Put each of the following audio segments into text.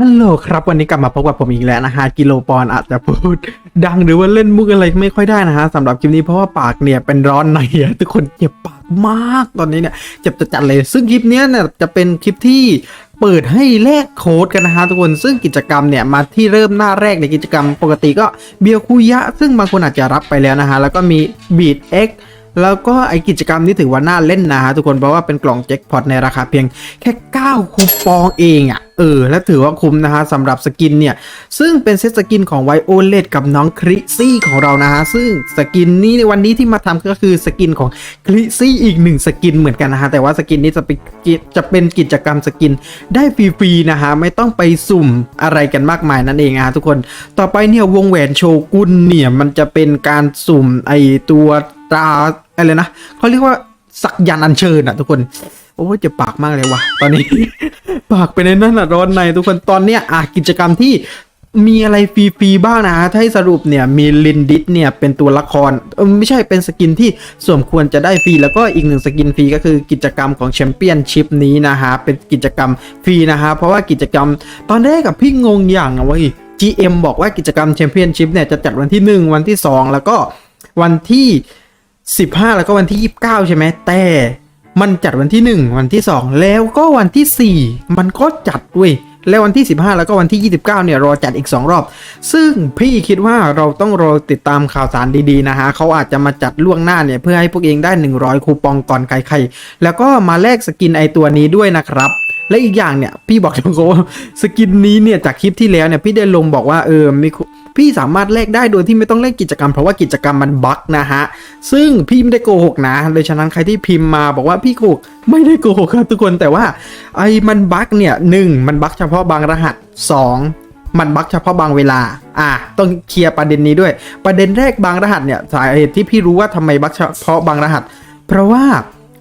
ฮัลโหลครับวันนี้กลับมาพบกับผมอีกแล้วนะฮะกิโลปอนอาจจะพูด ดังหรือว่าเล่นมุกอะไรไม่ค่อยได้นะฮะสำหรับคลิปนี้เพราะว่าปากเนี่ยเป็นร้อนในทุกคนเจ็บปากมากตอนนี้เนี่ยเจ็บจัดเลย ซึ่งคลิปเนี้ยเนี่ยจะเป็นคลิปที่เปิดให้แลกโค้ดกันนะฮะทุกคนซึ่งกิจกรรมเนี่ยมาที่เริ่มหน้าแรกในกิจกรรมปกติก็เบียร์คุยะ ซึ่งบางคนอาจจะรับไปแล้วนะฮะแล้วก็มีบีดเอ็ก แล้วก็ไอกิจกรรมนี้ถือว่าน่าเล่นนะฮะทุกคนเพราะว่าเป็นกล่องแจ็คพอตในราคาเพียงแค่ 9 คูปองเองอะ่ะเออและถือว่าคุ้มนะฮะสำหรับสกินเนี่ย ซึ่งเป็นเซตสกินของไวโอเลตกับน้องคริซี่ของเรานะฮะ ซึ่งสกินนี้ในวันนี้ที่มาทำก็คือสกินของคริซี่อีกหนึ่งสกินเหมือนกันนะฮะ แต่ว่าสกินนี้จะเป็นจะเป็นกิจกรรมสกินได้ฟรีๆนะฮะ ไม่ต้องไปสุ่มอะไรกันมากมายนั่นเองนะฮะทุกคนต่อไปเนี่ยวงแหวนโชกุนเนี่ยมันจะเป็นการสุ่มไอตัวตรา อะไรนะเขาเรียกว่าสักยันอัญเชิญอะทุกคน โอ้เจ็บปากมากเลยวะตอนนี้ ปากเป็นในนั่นอะร้อนในทุกคนตอนเนี้ยอะกิจกรรมที่มีอะไรฟรีๆบ้างนะฮะถ้าให้สรุปเนี่ยมีลินดิสเนี่ยเป็นตัวละครไม่ใช่เป็นสกินที่สมควรจะได้ฟรีแล้วก็อีกหนึ่งสกินฟรีก็คือกิจกรรมของแชมเปี้ยนชิพนี้นะฮะเป็นกิจกรรมฟรีนะฮะเพราะว่ากิจกรรมตอนแรกกับพี่งงอย่างอะเว้ย GM บอกว่ากิจกรรมแชมเปี้ยนชิพเนี่ยจะจัดวันที่ 1 วันที่ 2 แล้วก็วันที่ 15 แล้วก็วันที่ 29 ใช่ไหมแต่มันจัดวันที่ 1 วันที่ 2 แล้วก็วันที่ 4 มันก็จัดเว้ยแล้ววันที่ 15 แล้วก็วันที่ 29 เนี่ยรอจัดอีก 2 รอบ ซึ่งพี่คิดว่าเราต้องรอติดตามข่าวสารดีๆนะฮะเขาอาจจะมาจัดล่วงหน้าเนี่ยเพื่อให้พวกเองได้ 100 คูปองก่อนใครๆแล้วก็มาแลกสกินไอตัวนี้ด้วยนะครับและอีกอย่างเนี่ยพี่บอกตรงๆว่าสกินนี้เนี่ยจากคลิปที่แล้วเนี่ยพี่ได้ลงบอกว่าเออมี พี่สามารถแลกได้โดยที่ไม่ต้องเล่นกิจกรรมเพราะว่ากิจกรรมมันบั๊กนะฮะ ซึ่งพี่ไม่ได้โกหกนะโดยฉะนั้นใครที่พิมพ์มาบอกว่าพี่โกหกไม่ได้โกหกครับทุกคนแต่ว่าไอ้มันบั๊กเนี่ยหนึ่งมันบั๊กเฉพาะบางรหัสสองมันบั๊กเฉพาะบางเวลา อะ ต้องเคลียร์ประเด็นนี้ด้วย ประเด็นแรกบางรหัสเนี่ย สาเหตุที่พี่รู้ว่าทำไมบั๊กเฉพาะบางรหัส เพราะว่า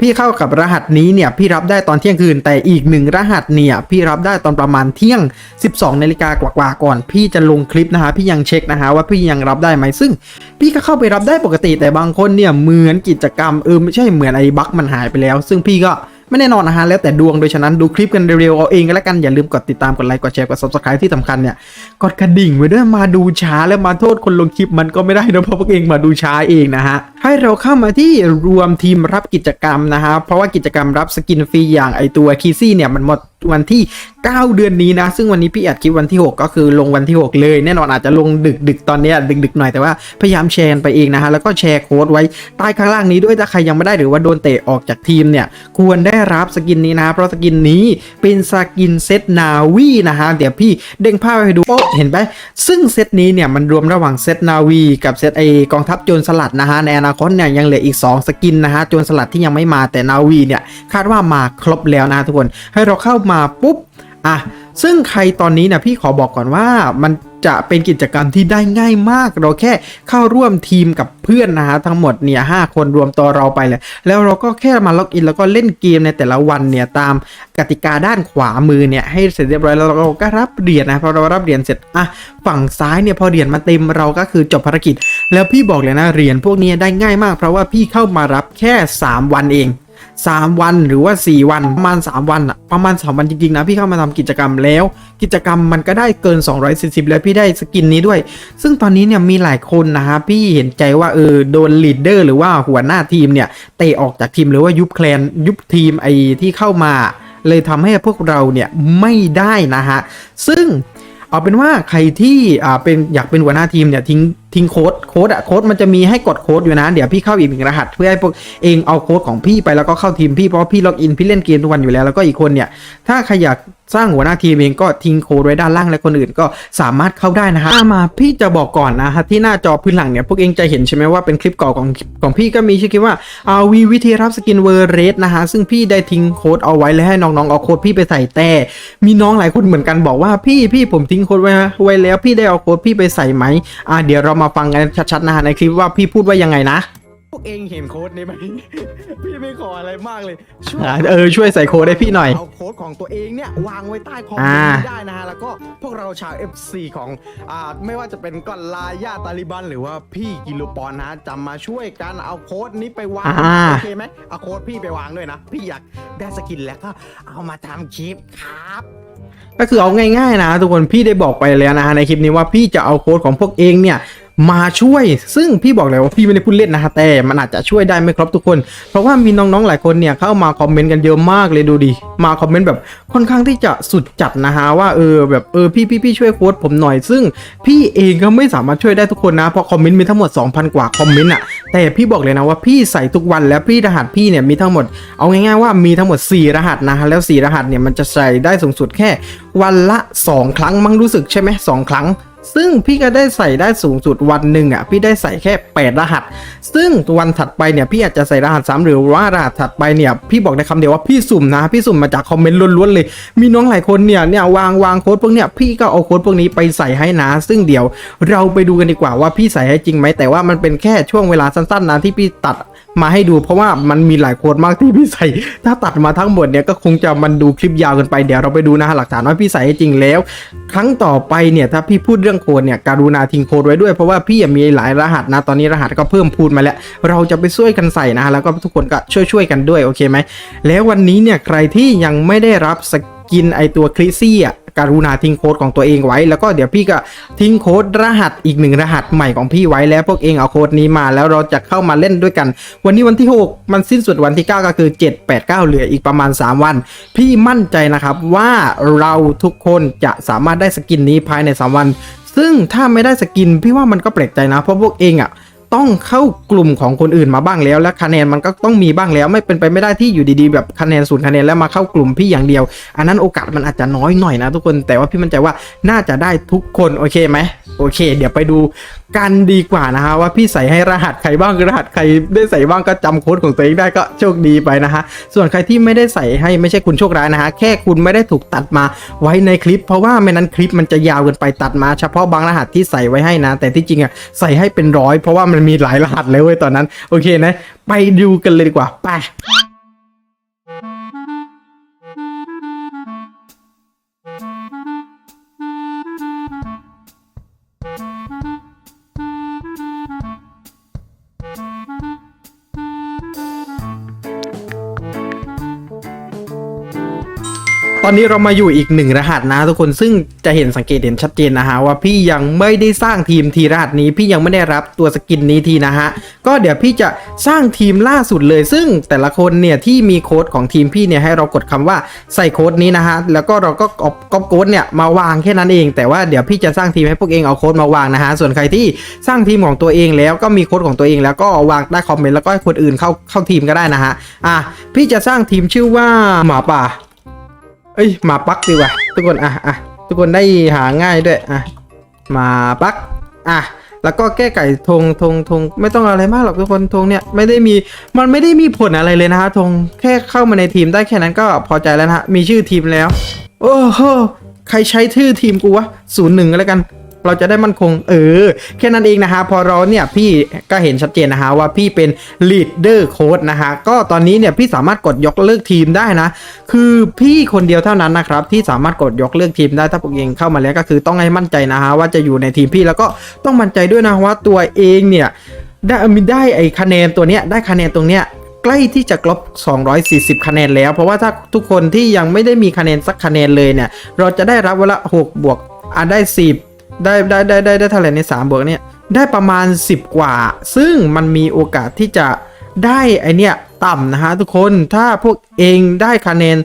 พี่เข้ากับรหัสนี้เนี่ยพี่รับได้ตอนเที่ยงคืน แต่อีกหนึ่งรหัสเนี่ยพี่รับได้ตอนประมาณเที่ยง 12นาฬิกากว่าๆก่อน พี่จะลงคลิปนะฮะพี่ยังเช็คนะฮะว่าพี่ยังรับได้ไหมซึ่ง พี่ก็เข้าไปรับได้ปกติแต่บางคนเนี่ยเหมือนกิจกรรมเออไม่ใช่เหมือนไอ้บั๊กมันหายไปแล้ว ซึ่งพี่ก็ ไม่แน่นอนนะฮะแล้วแต่ดวงโดยฉะนั้นดูคลิปกันเร็วๆเอาเองก็แล้วกันอย่าลืมกดติดตามกดไลค์กดแชร์กด subscribe ที่สำคัญเนี่ยกดกระดิ่งไว้ด้วยมาดูช้าแล้วมาโทษคนลงคลิปมันก็ไม่ได้นะเพราะพวกเองมาดูช้าเองนะฮะให้เราเข้ามาที่รวมทีมรับกิจกรรมนะฮะเพราะว่ากิจกรรมรับสกินฟรีอย่างไอตัวคีซี่เนี่ยมันหมดวันที่ 9 เดือนนี้นะ ซึ่งวันนี้พี่อัดคลิปวันที่ 6 ก็คือลงวันที่ 6 เลย แน่นอนอาจจะลงดึกดึกตอนนี้ดึกดึกหน่อยแต่ว่าพยายามแชร์ไปเองนะฮะ แล้วก็แชร์โค้ดไว้ใต้ข้างล่างนี้ด้วยถ้าใครยังไม่ได้หรือว่าโดนเตะออกจากทีมเนี่ย ควรได้รับสกินนี้นะ เพราะสกินนี้เป็นสกินเซตนาวีนะฮะ เดี๋ยวพี่เด้งภาพให้ดูโป๊ะเห็นไหมซึ่งเซตนี้เนี่ยมันรวมระหว่างเซตนาวีกับเซตไอกองทัพโจรสลัดนะฮะในอนาคตเนี่ยยังเหลืออีก 2 สกินนะฮะโจรสลัดที่ยังไม่มาแต่นาวีเนี่ยคาดว่ามาครบแล้วนะทุกคนให้เราเข้ามาปุ๊บอะซึ่งใครตอนนี้นะพี่ขอบอกก่อนว่ามันจะเป็นกิจกรรมที่ได้ง่ายมาก เราแค่เข้าร่วมทีมกับเพื่อนนะฮะทั้งหมดเนี่ยหคนรวมตัวเราไปเลยแล้วเราก็แค่มาล็อกอินแล้วก็เล่นเกมในแต่ละวันเนี่ยตามกติกาด้านขวามือเนี่ยให้เสร็จเรียบร้อยแล้วเราก็รับเหรียญนะพอเรารับเหรียญเสร็จอะฝั่งซ้ายเนี่ยพอเหรียญมาเต็มเราก็คือจบภารกิจ แล้วพี่บอกเลยนะเหรียญพวกนี้ได้ง่ายมากเพราะว่าพี่เข้ามารับแค่ 3 วันเอง 3 วันหรือว่า 4 วันประมาณ 3 วันอะประมาณ 3 วันจริงๆนะพี่เข้ามาทำกิจกรรมแล้ว กิจกรรมมันก็ได้เกิน 240 แล้วพี่ได้สกินนี้ด้วย ซึ่งตอนนี้เนี่ยมีหลายคนนะฮะพี่เห็นใจว่าเออโดนลีดเดอร์หรือว่าหัวหน้าทีมเนี่ยเตะออกจากทีมหรือว่ายุบแคลนยุบทีมไอที่เข้ามา เลยทำให้พวกเราเนี่ยไม่ได้นะฮะซึ่งเอาเป็นว่าใครที่อ่าเป็นอยากเป็นหัวหน้าทีมเนี่ยทิ้ง ทิ้งโค้ดโค้ดอะโค้ดมันจะมีให้กดโค้ดอยู่นะเดี๋ยวพี่เข้าอีกหนึ่งรหัส เพื่อให้พวกเองเอาโค้ดของพี่ไปแล้วก็เข้าทีมพี่เพราะพี่ล็อกอินพี่เล่นเกมทุกวันอยู่แล้วแล้วก็อีกคนเนี่ยถ้าใครอยาก สร้างหัวหน้าทีมเองก็ทิ้งโค้ดไว้ด้านล่างและคนอื่นก็สามารถเข้าได้นะฮะมาพี่จะบอกก่อนนะฮะที่หน้าจอพื้นหลังเนี่ยพวกเองจะเห็นใช่ไหมว่าเป็นคลิปเก่าของของพี่ก็มีชื่อคลิปว่าอาวีวิธีรับสกินเวอร์เรสนะฮะซึ่งพี่ได้ทิ้งโค้ดเอาไว้แล้วให้น้องๆเอาโค้ดพี่ไปใส่แต่มีน้องหลายคนเหมือนกันบอกว่าพี่พี่ผมทิ้งโค้ดไว้ไว้แล้วพี่ได้เอาโค้ดพี่ไปใส่ไหมอ่าเดี๋ยวเรามาฟังกันชัดๆนะฮะในคลิปว่าพี่พูดว่ายังไงนะ วกเองเห็นโค้ดนี้ไหม พี่ไม่ขออะไรมากเลยช่วยเออช่วยใส่โค้ดให้พี่หน่อย เอาโค้ดของตัวเองเนี่ยวางไว้ใต้คอมเมนอ่าต์ได้นะฮะแล้วก็พวกเราชาว FC ของอ่าไม่ว่าจะเป็นก็ลาย่าตาลิบัน หรือว่าพี่กิโลปอนนะฮะจะมาช่วยกันเอาโค้ดนี้ไปวางอ่า โอเคไหมเอาโค้ดพี่ไปวางด้วยนะ พี่อยากได้สกินแล้วก็เอามาทำคลิปครับ ก็คือเอาง่ายๆนะทุกคนพี่ได้บอกไปแล้วนะฮะในคลิปนี้ว่าพี่จะเอาโค้ดของพวกเองเนี่ยมาช่วย ซึ่งพี่บอกเลยว่าพี่ไม่ได้พูดเล่นนะฮะแต่มันอาจจะช่วยได้ไม่ครบทุกคน เพราะว่ามีน้องๆหลายคนเนี่ยเข้ามาคอมเมนต์กันเยอะมากเลยดูดิ มาคอมเมนต์แบบค่อนข้างที่จะสุดจัดนะฮะว่าเออแบบเออพี่พี่พี่ช่วยโค้ดผมหน่อย ซึ่งพี่เองก็ไม่สามารถช่วยได้ทุกคนนะเพราะคอมเมนต์มีทั้งหมด 2,000 กว่าคอมเมนต์อะ แต่พี่บอกเลยนะว่าพี่ใส่ทุกวันแล้วพี่รหัสพี่เนี่ยมีทั้งหมดเอาง่ายๆว่ามีทั้งหมด 4 รหัสนะฮะแล้ว 4 รหัสเนี่ยมันจะใส่ได้สูงสุดแค่วันละ 2 ครั้งมั้งรู้สึกใช่ไหมสองครั้ง ซึ่งพี่ก็ได้ใส่ได้สูงสุดวันหนึ่งอะพี่ได้ใส่แค่ 8 รหัส ซึ่งวันถัดไปเนี่ยพี่อาจจะใส่รหัสซ้ำหรือว่ารหัสถัดไปเนี่ยพี่บอกในคำเดียวว่าพี่สุ่มนะพี่สุ่มมาจากคอมเมนต์ล้วนๆเลย มีน้องหลายคนเนี่ยเนี่ยวางวางโค้ดพวกเนี่ยพี่ก็เอาโค้ดพวกนี้ไปใส่ให้นะ ซึ่งเดี๋ยวเราไปดูกันดีกว่าว่าพี่ใส่ให้จริงไหมแต่ว่ามันเป็นแค่ช่วงเวลาสั้นๆนะที่พี่ตัด มาให้ดูเพราะว่ามันมีหลายโค้ดมากที่พี่ใส่ถ้าตัดมาทั้งหมดเนี่ยก็คงจะมันดูคลิปยาวเกันไปเดี๋ยวเราไปดูนะฮะหลักฐานว่าพี่ใส่ให้จริงแล้ว ครั้งต่อไปเนี่ยถ้าพี่พูดเรื่องโค้ดเนี่ยการุณาทิ้งโค้ดไว้ด้วยเพราะว่าพี่มีหลายรหัสนะตอนนี้รหัสก็เพิ่มพูดมาแล้ว เราจะไปช่วยกันใส่นะฮะแล้วก็ทุกคนก็ช่วยๆกันด้วยโอเคไหมแล้ววันนี้เนี่ยใครที่ยังไม่ได้รับสกินไอตัวคลิซี่อะ การุณาทิ้งโค้ดของตัวเองไว้ แล้วก็เดี๋ยวพี่ก็ทิ้งโค้ดรหัสอีกหนึ่งรหัสใหม่ของพี่ไว้แล้วพวกเองเอาโค้ดนี้มาแล้วเราจะเข้ามาเล่นด้วยกัน วันนี้วันที่ 6 มันสิ้นสุดวันที่ 9 ก็คือ 7 8 9 เหลืออีกประมาณ 3 วัน พี่มั่นใจนะครับว่าเราทุกคนจะสามารถได้สกินนี้ภายใน 3 วัน ซึ่งถ้าไม่ได้สกินพี่ว่ามันก็แปลกใจนะเพราะพวกเองอะ ต้องเข้ากลุ่มของคนอื่นมาบ้างแล้ว และคะแนนมันก็ต้องมีบ้างแล้ว ไม่เป็นไปไม่ได้ที่อยู่ดีๆ แบบคะแนนศูนย์คะแนนแล้วมาเข้ากลุ่มพี่อย่างเดียว อันนั้นโอกาสมันอาจจะน้อยหน่อยนะทุกคนแต่ว่าพี่มั่นใจว่าน่าจะได้ทุกคนโอเคไหมโอเค เดี๋ยวไปดู กันดีกว่านะฮะว่าพี่ใส่ให้รหัสใครบ้างรหัสใครได้ใส่บ้างก็จำโค้ดของตัวเองได้ก็โชคดีไปนะฮะส่วนใครที่ไม่ได้ใส่ให้ไม่ใช่คุณโชคร้ายนะฮะแค่คุณไม่ได้ถูกตัดมาไว้ในคลิป เพราะว่าไม่นั้นคลิปมันจะยาวเกินไปตัดมา เฉพาะบางรหัสที่ใส่ไว้ให้นะ แต่ที่จริงอะใส่ให้เป็นร้อยเพราะว่ามันมีหลายรหัสเลยเว้ยตอนนั้น โอเคนะ ไปดูกันเลยดีกว่าไป ตอนนี้เรามาอยู่อีกหนึ่งรหัสนะทุกคนซึ่งจะเห็นสังเกตเห็นชัดเจนนะฮะว่าพี่ยังไม่ได้สร้างทีมทีรหัสนี้ พี่ยังไม่ได้รับตัวสกินนี้ทีนะฮะก็เดี๋ยวพี่จะสร้างทีมล่าสุดเลย ซึ่งแต่ละคนเนี่ยที่มีโค้ดของทีมพี่เนี่ยให้เรากดคำว่าใส่โค้ดนี้นะฮะแล้วก็เราก็ก๊อปก๊อปโค้ดเนี่ยมาวางแค่นั้นเอง แต่ว่าเดี๋ยวพี่จะสร้างทีมให้พวกเองเอาโค้ดมาวางนะฮะส่วนใครที่สร้างทีมของตัวเองแล้วก็มีโค้ดของตัวเอง แล้วก็วางใต้คอมเมนต์แล้วก็ให้คนอื่นเข้าเข้าทีมก็ได้นะฮะอะพี่จะสร้างทีมชื่อว่าหมาป่า เอ้ยหมาปักดีกว่าทุกคนอะอะทุกคนได้หาง่ายด้วยอะหมาปักอะแล้วก็แก้ไก่ธงธงธงไม่ต้องอะไรมากหรอกทุกคนธงเนี่ยไม่ได้มีมันไม่ได้มีผลอะไรเลยนะฮะธงแค่เข้ามาในทีมได้แค่นั้นก็พอใจแล้วนะฮะมีชื่อทีมแล้ว โอ้โหใครใช้ชื่อทีมกูวะศูนย์หนึ่งแล้วกัน เราจะได้มั่นคง เออ แค่นั้นเองนะฮะพอเราเนี่ยพี่ก็เห็นชัดเจนนะฮะว่าพี่เป็น leader coach นะฮะก็ตอนนี้เนี่ยพี่สามารถกดยกเลิกทีมได้นะ คือพี่คนเดียวเท่านั้นนะครับที่สามารถกดยกเลิกทีมได้ถ้าพวกเองเข้ามาแล้วก็คือต้องให้มั่นใจนะฮะว่าจะอยู่ในทีมพี่แล้วก็ต้องมั่นใจด้วยนะว่าตัวเองเนี่ยได้มีได้ไอคะแนนตัวเนี้ยได้คะแนนตรงเนี้ยใกล้ที่จะครบ 240 คะแนนแล้ว เพราะว่าถ้าทุกคนที่ยังไม่ได้มีคะแนนสักคะแนนเลยเนี่ย เราจะได้รับวันละ6บวกอะได้ 10 ได้ได้ได้ได้ได้เท่าไหร่ใน3บวกเนี่ยได้ประมาณ 10 กว่า ซึ่งมันมีโอกาสที่จะได้ไอเนี่ยต่ำนะฮะทุกคนถ้าพวกเองได้คะแนน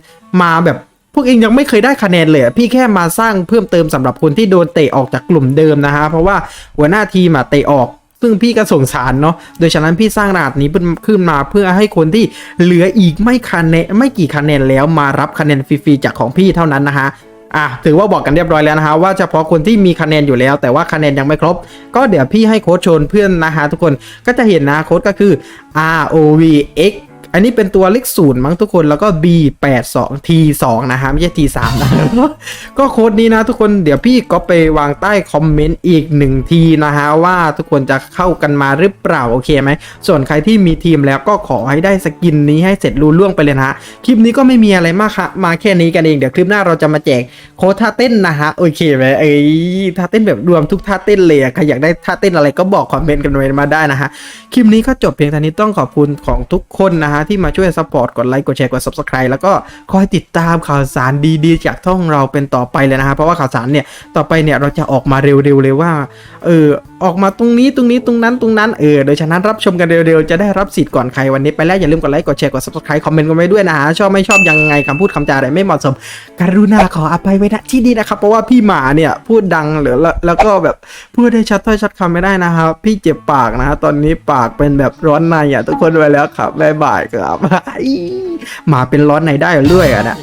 มาแบบพวกเองยังไม่เคยได้คะแนนเลยพี่แค่มาสร้างเพิ่มเติมสำหรับคนที่โดนเตะออกจากกลุ่มเดิมนะฮะเพราะว่าหัวหน้าทีมอะเตะออก ซึ่งพี่ก็สงสารเนาะโดยฉะนั้นพี่สร้างรหัสนี้ขึ้นมาเพื่อให้คนที่เหลืออีกไม่คะแนนไม่กี่คะแนนแล้วมารับคะแนนฟรีๆจากของพี่เท่านั้นนะฮะ อะถือว่าบอกกันเรียบร้อยแล้วนะฮะว่าเฉพาะคนที่มีคะแนนอยู่แล้ว แต่ว่าคะแนนยังไม่ครบ ก็เดี๋ยวพี่ให้โค้ดชนเพื่อนนะฮะทุกคนก็จะเห็นนะโค้ดก็คือ R O V X อันนี้เป็นตัวเลขศูนย์มั้งทุกคนแล้วก็ B 8 2 T 2นะฮะไม่ใช่ T 3นะก็โค้ดนี้นะทุกคนเดี๋ยวพี่ก็ไปวางใต้คอมเมนต์อีกหนึ่งทีนะฮะว่าทุกคนจะเข้ากันมาหรือเปล่าโอเคไหมส่วนใครที่มีทีมแล้วก็ขอให้ได้สกินนี้ให้เสร็จรูล่วงไปเลยนะฮะคลิปนี้ก็ไม่มีอะไรมากค่ะมาแค่นี้กันเองเดี๋ยวคลิปหน้าเราจะมาแจกโค้ดท่าเต้นนะฮะโอเคไหมเอ้ยท่าเต้นแบบรวมทุกท่าเต้นเลยใครอยากได้ท่าเต้นอะไรก็บอกคอมเมนต์กันไว้มาได้นะฮะคลิปนี้ก็จบเพียงเท่านี้ต้องขอบคุณของทุกคนนะฮะที่มาช่วยซัพพอร์ตกดไลค์กดแชร์กด subscribe แล้วก็คอยติดตามข่าวสารดีๆ จากท่องเราเป็นต่อไปเลยนะฮะเพราะว่าข่าวสารเนี่ยต่อไปเนี่ยเราจะออกมาเร็วๆเลยว่าเออออกมาตรงนี้ตรงนี้ตรงนั้นตรงนั้นเออโดยฉะนั้นรับชมกันเร็วๆจะได้รับสิทธิ์ก่อนใครวันนี้ไปแล้วอย่าลืมกดไลค์กดแชร์กด subscribe คอมเมนต์กันไว้ด้วยนะฮะชอบไม่ชอบยังไงคำพูดคำจาอะไรไม่เหมาะสม กรุณาขออภัยไว้ณที่นี่นะครับเพราะว่าพี่หมาเนี่ยพูดดังหรือแล้วแล้วก็แบบพูดได้ชัดถ้อยชัดคำไม่ได้นะครับพี่เจ็บปากนะฮะตอนนี้ปากเป็นแบบร้อนในอะทุกคนไปแล้วครับบ๊ายบายครับหมาเป็นร้อนในได้เรื่อยอะนะ